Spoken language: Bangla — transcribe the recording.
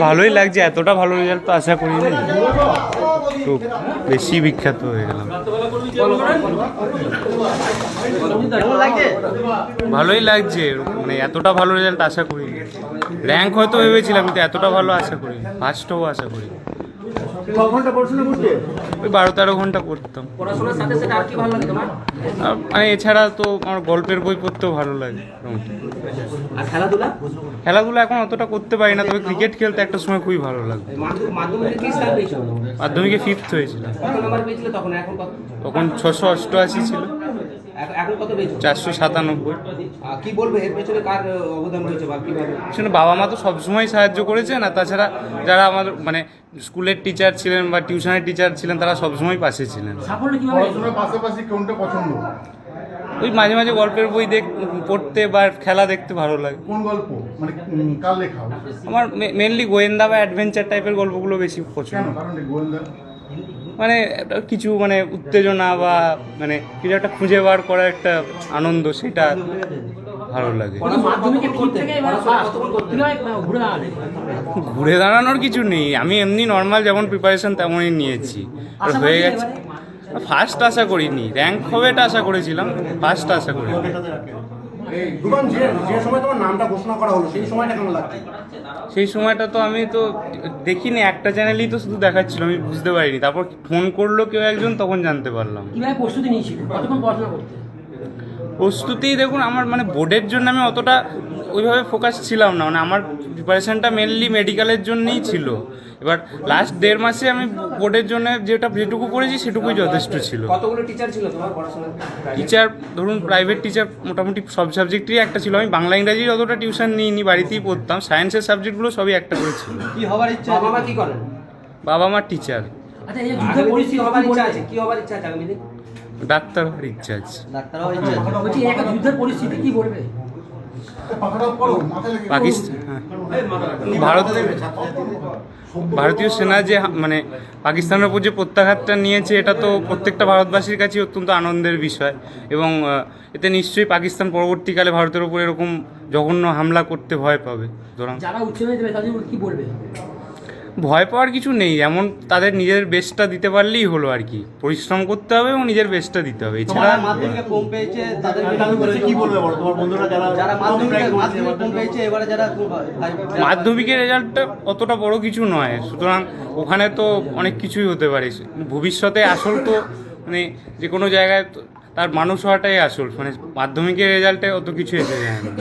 ভালোই লাগছে এতটা ভালো রেজাল্ট তো আশা করি না তো বেশি বিখ্যাত হয়ে গেলাম। ভালোই লাগছে মানে এতটা ভালো রেজাল্ট আশা করি র্যাঙ্ক হয়তো ভেবেছিলাম কিন্তু এতটা ভালো আশা করি ফার্স্টও আশা করি ঘণ্টা পড়াশোনা করতে ওই বারো তেরো ঘণ্টা পড়তাম। পড়াশোনার সাথে সাথে আর কি ভালো লাগে তোমার? মানে এছাড়া তো আমার গল্পের বই পড়তেও ভালো লাগে আর খেলাধুলা? খেলাধুলা এখন অতটা করতে পারি না তবে ক্রিকেট খেলতে একটা সময় খুবই ভালো লাগতো মাধ্যমিকে ফিফথ হয়েছিলাম কত নাম্বার পেয়েছিল তখন? এখন কত? তখন ছশো অষ্টআশি ছিল। এখন- এখন কত পেয়েছ? চারশো সাতানব্বই। কি বলবে? এর পেছনে কার অবদান রয়েছে বা কীভাবে? আসলে বাবা মা তো সবসময় সাহায্য করেছে না তাছাড়া যারা আমার মানে স্কুলের টিচার ছিলেন বা টিউশনের টিচার ছিলেন তারা সবসময় পাশে ছিলেন। পড়াশোনার পাশাপাশি কোনটা পছন্দ? ওই মাঝে মাঝে গল্পের বই দেখ পড়তে বা খেলা দেখতে ভালো লাগে। কোন গল্প? মানে কার লেখা? আমার মেনলি গোয়েন্দা বা অ্যাডভেঞ্চার টাইপের গল্পগুলো বেশি পছন্দ। কারণ গোয়েন্দা? মানে একটা কিছু মানে উত্তেজনা বা মানে কিছু একটা খুঁজে বার করার একটা আনন্দ সেটা ভালো লাগে। ঘুরে দাঁড়ানোর কিছু নেই। আমি এমনি নর্মাল যেমন প্রিপারেশন তেমনই নিয়েছি। হয়ে গেছে। ফার্স্ট আশা করিনি। র্যাঙ্ক হবে এটা আশা করেছিলাম। ফার্স্ট আশা করিনি। দুবান যে যে সময় তোমার নামটা ঘোষণা করা হলো সেই সময়টা কেমন লাগছে? সেই সময়টা তো আমি তো দেখিনি একটা চ্যানেলই তো শুধু দেখাচ্ছিল আমি বুঝতে পারিনি। তারপর ফোন করল কেউ একজন তখন জানতে পারলাম। কীভাবে প্রস্তুতি নিয়েছিল? কতক্ষণ পড়াশোনা করতে? প্রস্তুতি দেখুন আমার মানে বোর্ডের জন্য আমি অতটা ওইভাবে ফোকাস ছিলাম না। মানে আমার প্রিপারেশনটা মেনলি মেডিকেলের জন্যই ছিল। এবার লাস্ট দেড় মাসে আমি বোর্ডের জন্য যেটা যেটুকু করেছি সেটুকুই যথেষ্ট ছিল। কতগুলো টিচার ছিল তোমার টিচার ধরুন প্রাইভেট টিচার মোটামুটি সব সাবজেক্টেরই একটা ছিল। আমি বাংলা ইংরাজির অতটা টিউশন নিইনি বাড়িতেই পড়তাম। সায়েন্সের সাবজেক্টগুলো সবই একটা করে ছিল। কি হবার ইচ্ছা বাবা মা কি করেন? বাবা মার টিচার আচ্ছা এই যে যুদ্ধের পরিস্থিতি হবার ইচ্ছা আছে? কি হবার ইচ্ছা আছে আগামী দিন? ডাক্তার হওয়ার ইচ্ছা আছে ডাক্তার হওয়ার ইচ্ছা আছে বলছি একটা যুদ্ধের পরিস্থিতি কি বলবে? কথাটা পড়ো মাথায় লেগে পাকিস্তান হ্যাঁ। ভারতীয় সেনা যে মানে পাকিস্তানের উপর যে প্রত্যাঘাতটা নিয়েছে এটা তো প্রত্যেকটা ভারতবাসীর কাছে অত্যন্ত আনন্দের বিষয়। এবং এতে নিশ্চয়ই পাকিস্তান পরবর্তীকালে ভারতের উপর এরকম জঘন্য হামলা করতে ভয় পাবে। যারা উচ্চ দেবে তাদের কি বলবে? ভয় পাওয়ার কিছু নেই এমন তাদের নিজের বেস্টটা দিতে পারলেই হলো আর কি। পরিশ্রম করতে হবে এবং নিজের বেস্টটা দিতে হবে। এছাড়া মাধ্যমিকে কম পেয়েছে তাদের কি বলবে তোমার বন্ধুরা যারা যারা মাধ্যমিকে মাধ্যমিকে কম পেয়েছে এবারে যারা মাধ্যমিকের রেজাল্টটা অতটা বড় কিছু নয়। সুতরাং ওখানে তো অনেক কিছুই হতে পারে। ভবিষ্যতে আসল তো মানে যে কোনো জায়গায় তার মানুষ হওয়াটাই আসল। মানে মাধ্যমিকের রেজাল্টে অত কিছু এসে যায় না।